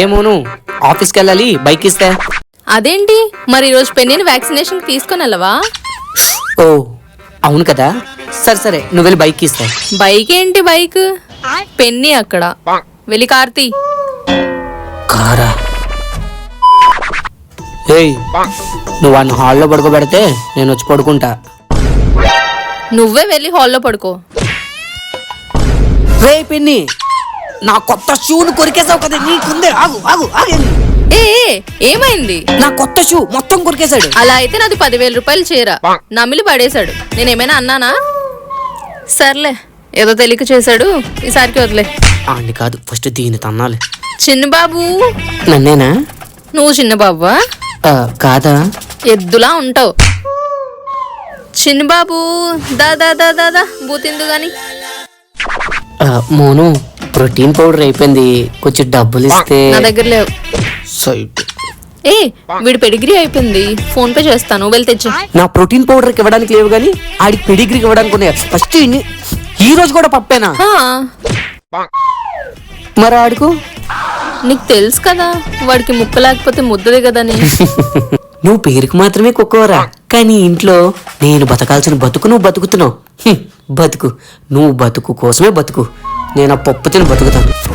ఏమోను ఆఫీస్కి వెళ్ళాలి బైక్ ఇస్తే అదేంటి? మరి ఈరోజు పెన్నీని వ్యాక్సినేషన్ తీసుకొని వెళ్ళవా ఓ అవును కదా. సరే సరే నువ్వు వెళ్ళి బైక్ ఇస్తే బైక్? ఏంటి బైక్ పెన్ని అక్కడ. వెళ్ళి కార్తీ. కారా? ఏయ్ నువ్వు వాడిని హాల్లో పడుకోబెడితే నేను వచ్చి పడుకుంటా. నువ్వే వెళ్ళి హాల్లో పడుకో. రే పిన్ని! నా కొత్త షూను కొరికేసావు కదా నీకుందే. ఆగు ఆగు ఆగండి ఏ ఏ, ఏమైంది? నా కొత్త షూ మొత్తం కొరికేశాడు. అలా అయితే నాది పదివేల రూపాయలు చీర. నమిలి పడేశాడు. నేనేమైనా అన్నానా? సర్లే ఏదో తెలియక చేశాడు. ఈసారికి వదిలే. ఆండి కాదు ఫస్ట్ దీన్ని తన్నాలి. చిన్న బాబు నన్నేనా? నువ్వు చిన్న బాబువా ఆ, కాదా? ఎద్దులా ఉంటావు. చిన్న బాబు దా దా దా దా దా బూతిందు గాని ఆ, మోను. ప్రోటీన్ పౌడర్ అయిపోయింది. కొంచెం డబ్బులు ఇస్తే నా దగ్గర లేవు. సైట్. ఏ వీడి పెడిగ్రీ అయిపోయింది. ఫోన్ పే చేస్తాను. వెళ్ళి తెచ్చి. నా ప్రోటీన్ పౌడర్కి ఇవ్వడానికి లేవు కానీ ఆడికి పెడిగ్రీకి ఇవ్వడానికి ఉన్నాయి. ఫస్ట్ ఇన్ని- ఈ రోజు కూడా పప్పేనా? ఆ, మరి ఆడుకు. నీకు తెలుసు కదా వాడికి ముక్క లేకపోతే ముద్దది కదని నువ్వు పేరుకు మాత్రమే కుక్కవరా? కానీ ఇంట్లో నేను బతకాల్సిన బతుకు నువ్వు బతుకుతున్నావు. హ్మ్, బతుకు. నువ్వు బతుకు కోసమే బతుకు. నేను ఆ పప్పు తిని బతుకుతాను.